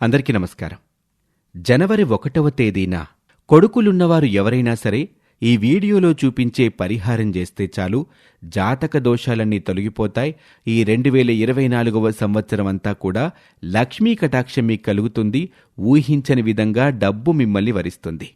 అందరికీ నమస్కారం. జనవరి ఒకటవ తేదీన కొడుకులున్నవారు ఎవరైనా సరే ఈ వీడియోలో చూపించే పరిహారం చేస్తే చాలు జాతక దోషాలన్నీ తొలగిపోతాయి ఈ రెండు వేల ఇరవై నాలుగవ సంవత్సరం అంతా కూడా లక్ష్మీ కటాక్షం మీకు కలుగుతుంది ఊహించని విధంగా డబ్బు మిమ్మల్ని వరిస్తుంది.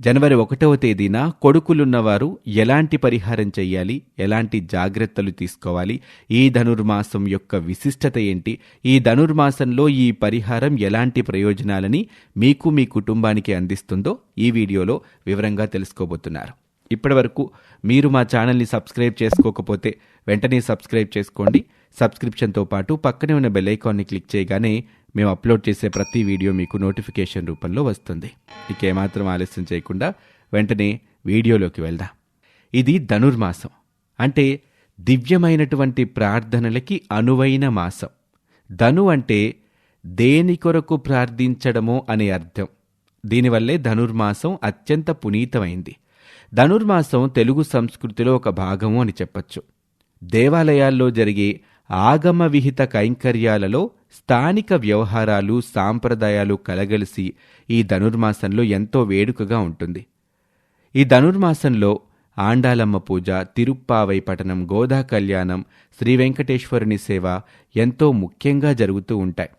జనవరి ఒకటవ తేదీన కొడుకులున్నవారు ఎలాంటి పరిహారం చెయ్యాలి? ఎలాంటి జాగ్రత్తలు తీసుకోవాలి? ఈ ధనుర్మాసం యొక్క విశిష్టత ఏంటి? ఈ ధనుర్మాసంలో ఈ పరిహారం ఎలాంటి ప్రయోజనాలని మీకు మీ కుటుంబానికి అందిస్తుందో ఈ వీడియోలో వివరంగా తెలుసుకోబోతున్నారు. ఇప్పటివరకు మీరు మా ఛానల్ని సబ్స్క్రైబ్ చేసుకోకపోతే వెంటనే సబ్స్క్రైబ్ చేసుకోండి. సబ్స్క్రిప్షన్తో పాటు పక్కనే ఉన్న బెల్ ఐకాన్ని క్లిక్ చేయగానే మేము అప్లోడ్ చేసే ప్రతి వీడియో మీకు నోటిఫికేషన్ రూపంలో వస్తుంది. ఇంకేమాత్రం ఆలస్యం చేయకుండా వెంటనే వీడియోలోకి వెళ్దాం. ఇది ధనుర్మాసం. అంటే దివ్యమైనటువంటి ప్రార్థనలకి అనువైన మాసం. ధను అంటే దేని కొరకు ప్రార్థించడమో అనే అర్థం. దీనివల్లే ధనుర్మాసం అత్యంత పునీతమైంది. ధనుర్మాసం తెలుగు సంస్కృతిలో ఒక భాగము అని చెప్పచ్చు. దేవాలయాల్లో జరిగే ఆగమ విహిత కైంకర్యాలలో స్థానిక వ్యవహారాలు సాంప్రదాయాలు కలగలిసి ఈ ధనుర్మాసంలో ఎంతో వేడుకగా ఉంటుంది. ఈ ధనుర్మాసంలో ఆండాలమ్మ పూజ తిరుప్పావై పఠనం గోదా కళ్యాణం శ్రీ వెంకటేశ్వరుని సేవ ఎంతో ముఖ్యంగా జరుగుతూ ఉంటాయి.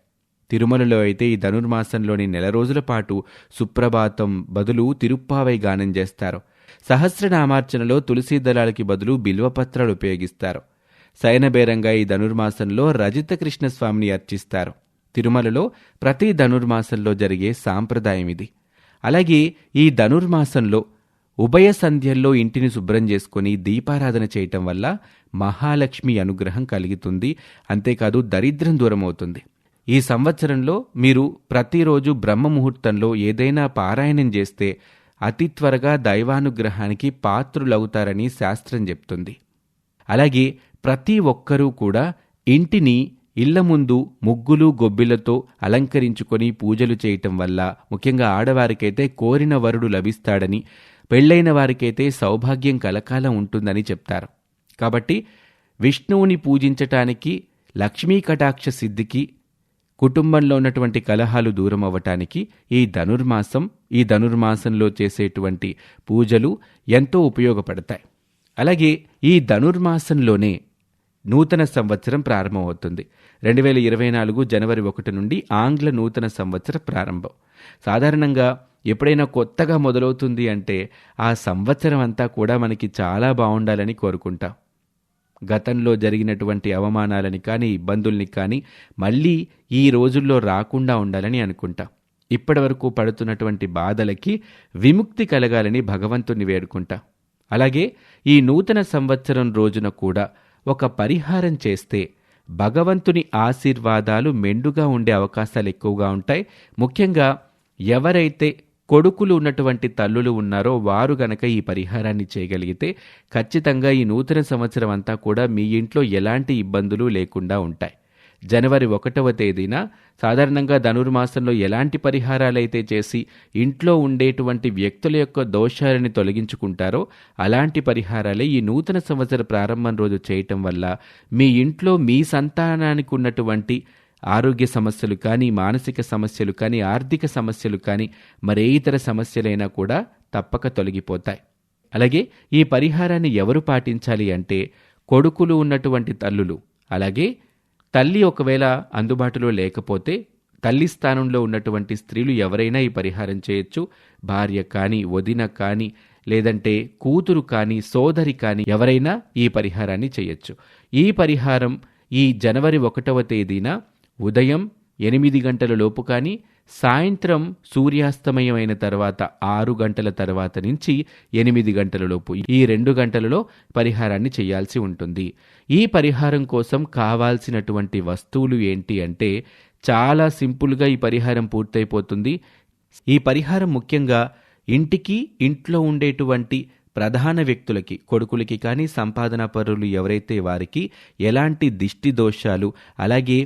తిరుమలలో అయితే ఈ ధనుర్మాసంలోని నెల రోజుల పాటు సుప్రభాతం బదులు తిరుప్పావై గానం చేస్తారు. సహస్రనామార్చనలో తులసీ దళాలకి బదులు బిల్వపత్రాలు ఉపయోగిస్తారు. శయనబేరంగా ఈ ధనుర్మాసంలో రజిత కృష్ణస్వామిని అర్చిస్తారు. తిరుమలలో ప్రతి ధనుర్మాసంలో జరిగే సాంప్రదాయం ఇది. అలాగే ఈ ధనుర్మాసంలో ఉభయ సంధ్యల్లో ఇంటిని శుభ్రం చేసుకుని దీపారాధన చేయటం వల్ల మహాలక్ష్మి అనుగ్రహం కలుగుతుంది. అంతేకాదు దరిద్రం దూరమవుతుంది. ఈ సంవత్సరంలో మీరు ప్రతిరోజు బ్రహ్మ ముహూర్తంలో ఏదైనా పారాయణం చేస్తే అతి త్వరగా దైవానుగ్రహానికి పాత్రులవుతారని శాస్త్రం చెప్తుంది. అలాగే ప్రతి ఒక్కరూ కూడా ఇంటిని ఇళ్ళ ముందు ముగ్గులు గొబ్బిలతో అలంకరించుకొని పూజలు చేయటం వల్ల ముఖ్యంగా ఆడవారికైతే కోరిన వరుడు లభిస్తాడని పెళ్ళైన వారికైతే సౌభాగ్యం కలకాలం ఉంటుందని చెప్తారు. కాబట్టి విష్ణువుని పూజించటానికి లక్ష్మీ కటాక్ష సిద్ధికి కుటుంబంలో ఉన్నటువంటి కలహాలు దూరం అవ్వటానికి ఈ ధనుర్మాసం ఈ ధనుర్మాసంలో చేసేటువంటి పూజలు ఎంతో ఉపయోగపడతాయి. అలాగే ఈ ధనుర్మాసంలోనే నూతన సంవత్సరం ప్రారంభమవుతుంది. రెండు వేల ఇరవై నాలుగు జనవరి ఒకటి నుండి ఆంగ్ల నూతన సంవత్సర ప్రారంభం. సాధారణంగా ఎప్పుడైనా కొత్తగా మొదలవుతుంది అంటే ఆ సంవత్సరం అంతా కూడా మనకి చాలా బాగుండాలని కోరుకుంటాం. గతంలో జరిగినటువంటి అవమానాలని కానీ ఇబ్బందుల్ని కానీ మళ్ళీ ఈ రోజుల్లో రాకుండా ఉండాలని అనుకుంటాం. ఇప్పటివరకు పడుతున్నటువంటి బాధలకి విముక్తి కలగాలని భగవంతుణ్ణి వేడుకుంటాం. అలాగే ఈ నూతన సంవత్సరం రోజున కూడా ఒక పరిహారం చేస్తే భగవంతుని ఆశీర్వాదాలు మెండుగా ఉండే అవకాశాలు ఎక్కువగా ఉంటాయి. ముఖ్యంగా ఎవరైతే కొడుకులు ఉన్నటువంటి తల్లులు ఉన్నారో వారు గనక ఈ పరిహారాన్ని చేయగలిగితే ఖచ్చితంగా ఈ నూతన సంవత్సరం అంతా కూడా మీ ఇంట్లో ఎలాంటి ఇబ్బందులు లేకుండా ఉంటాయి. జనవరి ఒకటవ తేదీన సాధారణంగా ధనుర్మాసంలో ఎలాంటి పరిహారాలైతే చేసి ఇంట్లో ఉండేటువంటి వ్యక్తుల యొక్క దోషాలని తొలగించుకుంటారో అలాంటి పరిహారాలే ఈ నూతన సంవత్సర ప్రారంభం రోజు చేయటం వల్ల మీ ఇంట్లో మీ సంతానానికి ఉన్నటువంటి ఆరోగ్య సమస్యలు కానీ మానసిక సమస్యలు కానీ ఆర్థిక సమస్యలు కానీ మరే ఇతర సమస్యలైనా కూడా తప్పక తొలగిపోతాయి. అలాగే ఈ పరిహారాన్ని ఎవరు పాటించాలి అంటే కొడుకులు ఉన్నటువంటి తల్లులు అలాగే తల్లి ఒకవేళ అందుబాటులో లేకపోతే తల్లి స్థానంలో ఉన్నటువంటి స్త్రీలు ఎవరైనా ఈ పరిహారం చేయొచ్చు. భార్య కానీ వదిన కానీ లేదంటే కూతురు కానీ సోదరి కానీ ఎవరైనా ఈ పరిహారాన్ని చేయొచ్చు. ఈ పరిహారం ఈ జనవరి ఒకటవ తేదీన ఉదయం ఎనిమిది గంటల లోపు కానీ సాయంత్రం సూర్యాస్తమయమైన తర్వాత ఆరు గంటల తర్వాత నుంచి ఎనిమిది గంటల లోపు ఈ రెండు గంటలలో పరిహారాన్ని చేయాల్సి ఉంటుంది. ఈ పరిహారం కోసం కావాల్సినటువంటి వస్తువులు ఏంటి అంటే చాలా సింపుల్గా ఈ పరిహారం పూర్తయిపోతుంది. ఈ పరిహారం ముఖ్యంగా ఇంటికి ఇంట్లో ఉండేటువంటి ప్రధాన వ్యక్తులకి కొడుకులకి కానీ సంపాదన పరులు ఎవరైతే వారికి ఎలాంటి దిష్టి దోషాలు అలాగే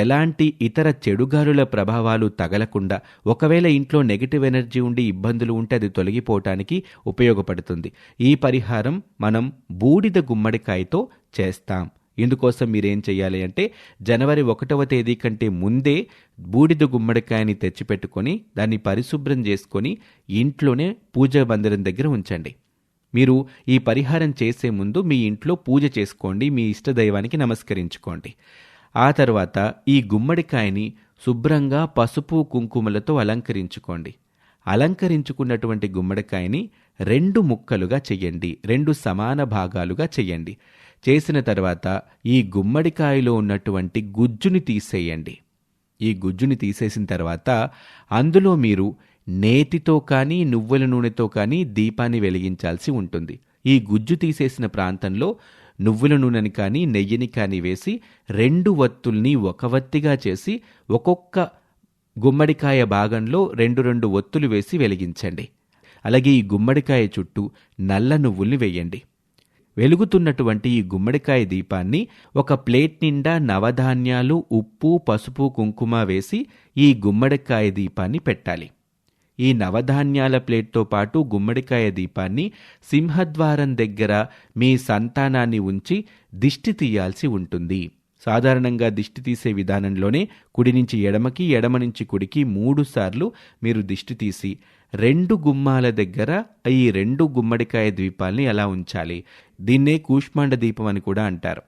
ఎలాంటి ఇతర చెడుగాలుల ప్రభావాలు తగలకుండా ఒకవేళ ఇంట్లో నెగిటివ్ ఎనర్జీ ఉండి ఇబ్బందులు ఉంటే అది తొలగిపోవటానికి ఉపయోగపడుతుంది. ఈ పరిహారం మనం బూడిద గుమ్మడికాయతో చేస్తాం. ఇందుకోసం మీరేం చేయాలి అంటే జనవరి ఒకటవ తేదీ కంటే ముందే బూడిద గుమ్మడికాయని తెచ్చిపెట్టుకొని దాన్ని పరిశుభ్రం చేసుకొని ఇంట్లోనే పూజ మందిరం దగ్గర ఉంచండి. మీరు ఈ పరిహారం చేసే ముందు మీ ఇంట్లో పూజ చేసుకోండి మీ ఇష్టదైవానికి నమస్కరించుకోండి. ఆ తర్వాత ఈ గుమ్మడికాయని శుభ్రంగా పసుపు కుంకుమలతో అలంకరించుకోండి. అలంకరించుకున్నటువంటి గుమ్మడికాయని రెండు ముక్కలుగా చెయ్యండి రెండు సమాన భాగాలుగా చెయ్యండి. చేసిన తర్వాత ఈ గుమ్మడికాయలో ఉన్నటువంటి గుజ్జుని తీసేయండి. ఈ గుజ్జుని తీసేసిన తర్వాత అందులో మీరు నేతితో కానీ నువ్వుల నూనెతో కానీ దీపాన్ని వెలిగించాల్సి ఉంటుంది. ఈ గుజ్జు తీసేసిన ప్రాంతంలో నువ్వుల నూనెని కానీ నెయ్యిని కానీ వేసి రెండు వత్తుల్ని ఒక వత్తిగా చేసి ఒక్కొక్క గుమ్మడికాయ భాగంలో రెండు రెండు ఒత్తులు వేసి వెలిగించండి. అలాగే ఈ గుమ్మడికాయ చుట్టూ నల్ల నువ్వుల్ని వేయండి. వెలుగుతున్నటువంటి ఈ గుమ్మడికాయ దీపాన్ని ఒక ప్లేట్ నిండా నవధాన్యాలు ఉప్పు పసుపు కుంకుమ వేసి ఈ గుమ్మడికాయ దీపాన్ని పెట్టాలి. ఈ నవధాన్యాల ప్లేట్తో పాటు గుమ్మడికాయ దీపాన్ని సింహద్వారం దగ్గర మీ సంతానాన్ని ఉంచి దిష్టి తీయాల్సి ఉంటుంది. సాధారణంగా దిష్టి తీసే విధానంలోనే కుడి నుంచి ఎడమకి ఎడమ నుంచి కుడికి మూడు సార్లు మీరు దిష్టి తీసి రెండు గుమ్మాల దగ్గర ఈ రెండు గుమ్మడికాయ ద్వీపాల్ని అలా ఉంచాలి. దీన్నే కూష్మాండ దీపం అని కూడా అంటారు.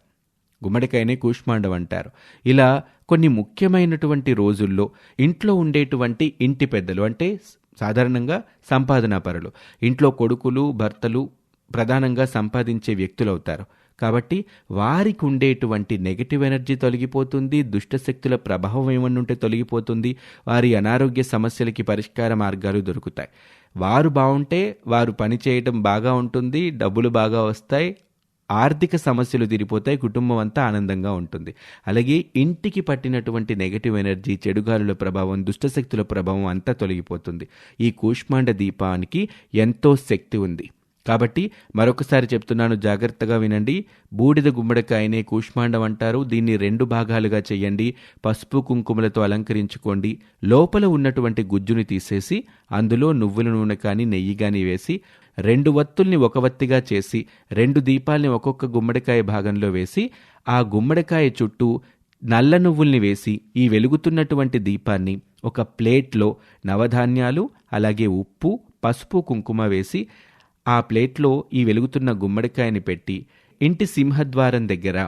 గుమ్మడికాయనే కూష్మాండం అంటారు. ఇలా కొన్ని ముఖ్యమైనటువంటి రోజుల్లో ఇంట్లో ఉండేటువంటి ఇంటి పెద్దలు అంటే సాధారణంగా సంపాదన పరులు. ఇంట్లో కొడుకులు భర్తలు ప్రధానంగా సంపాదించే వ్యక్తులవుతారు. కాబట్టి వారికి ఉండేటువంటి నెగిటివ్ ఎనర్జీ తొలగిపోతుంది దుష్టశక్తుల ప్రభావం ఏమన్నుంటే తొలగిపోతుంది వారి అనారోగ్య సమస్యలకి పరిష్కార మార్గాలు దొరుకుతాయి. వారు బాగుంటే వారు పని చేయడం బాగా ఉంటుంది డబ్బులు బాగా వస్తాయి ఆర్థిక సమస్యలు తీరిపోతాయి కుటుంబం అంతా ఆనందంగా ఉంటుంది. అలాగే ఇంటికి పట్టినటువంటి నెగటివ్ ఎనర్జీ చెడుగాలుల ప్రభావం దుష్టశక్తుల ప్రభావం అంతా తొలగిపోతుంది. ఈ కూష్మాండ దీపానికి ఎంతో శక్తి ఉంది. కాబట్టి మరొకసారి చెప్తున్నాను జాగ్రత్తగా వినండి. బూడిద గుమ్మడికాయనే కూష్మాండం అంటారు. దీన్ని రెండు భాగాలుగా చేయండి. పసుపు కుంకుమలతో అలంకరించుకోండి. లోపల ఉన్నటువంటి గుజ్జుని తీసేసి అందులో నువ్వుల నూనె కానీ నెయ్యి కానీ వేసి రెండు వత్తుల్ని ఒక వత్తిగా చేసి రెండు దీపాల్ని ఒక్కొక్క గుమ్మడికాయ భాగంలో వేసి ఆ గుమ్మడికాయ చుట్టూ నల్ల నువ్వుల్ని వేసి ఈ వెలుగుతున్నటువంటి దీపాన్ని ఒక ప్లేట్లో నవధాన్యాలు అలాగే ఉప్పు పసుపు కుంకుమ వేసి ఆ ప్లేట్లో ఈ వెలుగుతున్న గుమ్మడికాయని పెట్టి ఇంటి సింహద్వారం దగ్గర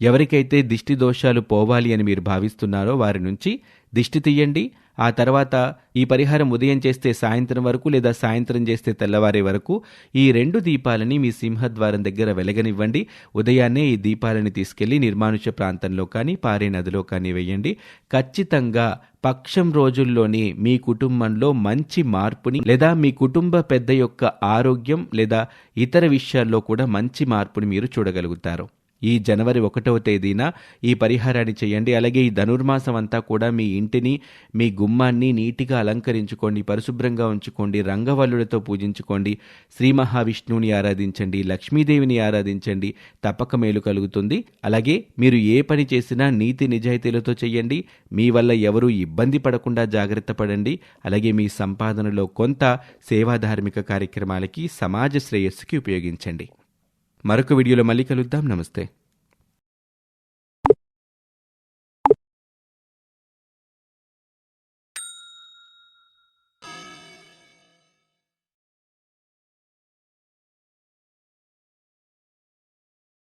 ఎవరికైతే దిష్టి దోషాలు పోవాలి అని మీరు భావిస్తున్నారో వారి నుంచి దిష్టి తీయండి. ఆ తర్వాత ఈ పరిహారం ఉదయం చేస్తే సాయంత్రం వరకు లేదా సాయంత్రం చేస్తే తెల్లవారే వరకు ఈ రెండు దీపాలని మీ సింహద్వారం దగ్గర వెలగనివ్వండి. ఉదయాన్నే ఈ దీపాలని తీసుకెళ్ళి నిర్మానుష్య ప్రాంతంలో కానీ పారే నదిలో కానీ వేయండి. ఖచ్చితంగా పక్షం రోజుల్లోనే మీ కుటుంబంలో మంచి మార్పుని లేదా మీ కుటుంబ పెద్ద యొక్క ఆరోగ్యం లేదా ఇతర విషయాల్లో కూడా మంచి మార్పుని మీరు చూడగలుగుతారు. ఈ జనవరి ఒకటవ తేదీన ఈ పరిహారాన్ని చేయండి. అలాగే ఈ ధనుర్మాసం అంతా కూడా మీ ఇంటిని మీ గుమ్మాన్ని నీటిగా అలంకరించుకోండి పరిశుభ్రంగా ఉంచుకోండి రంగవల్లులతో పూజించుకోండి శ్రీ మహావిష్ణువుని ఆరాధించండి లక్ష్మీదేవిని ఆరాధించండి. తప్పక మేలు కలుగుతుంది. అలాగే మీరు ఏ పని చేసినా నీతి నిజాయితీలతో చేయండి. మీ వల్ల ఎవరూ ఇబ్బంది పడకుండా జాగ్రత్త పడండి. అలాగే మీ సంపాదనలో కొంత సేవాధార్మిక కార్యక్రమాలకి సమాజ శ్రేయస్సుకి ఉపయోగించండి. మరొక వీడియోలో మళ్ళీ కలుద్దాం. నమస్తే.